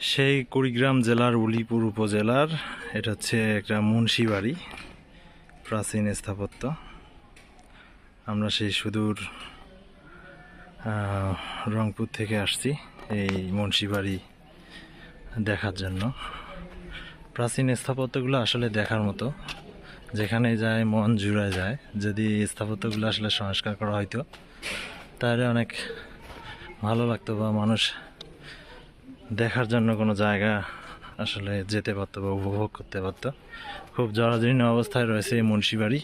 সেই কুড়িগ্রাম জেলার উলিপুর উপজেলার, এটা হচ্ছে একটা মুন্সি বাড়ি প্রাচীন স্থাপত্য। আমরা সেই সুদূর রংপুর থেকে আসছি এই মুন্সি বাড়ি দেখার জন্য। প্রাচীন স্থাপত্যগুলো আসলে দেখার মতো। যেখানে যায়, মন জুড়ে যায়। যদি স্থাপত্যগুলো আসলে সংস্কার করা হয়তো তাহলে অনেক ভালো লাগতো বা মানুষ দেখার জন্য কোনো জায়গা আসলে যেতে পারতো বা উপভোগ করতে পারতো। খুব জরাজীর্ণ অবস্থায় রয়েছে এই মুন্সিবাড়ি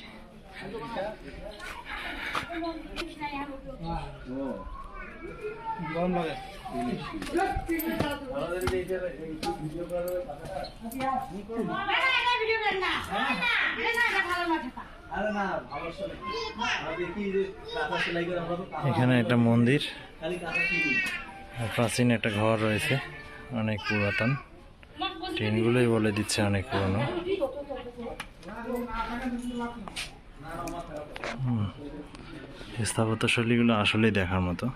এখানে একটা মন্দির। প্রাচীন একটা ঘর রয়েছে। অনেক পুরাতন। টিনগুলোই বলে দিচ্ছে অনেক পুরনো। হুম। স্থাপত্য শৈলীগুলো আসলেই দেখার মতো।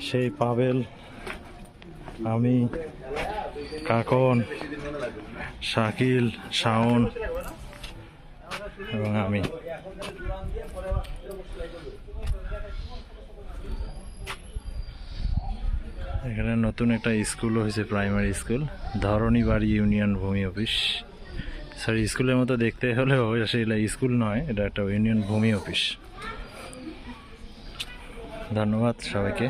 সেই পাবেল, আমি, কাকন, শাকিল, শাওন, এবং আমি। এখানে নতুন একটা স্কুল হয়েছে প্রাইমারি স্কুল ধরণী বাড়ি ইউনিয়ন ভূমি অফিস। স্যার স্কুলের মতো দেখতে হলেও এটা স্কুল নয়, এটা একটা ইউনিয়ন ভূমি অফিস। ধন্যবাদ সবাইকে।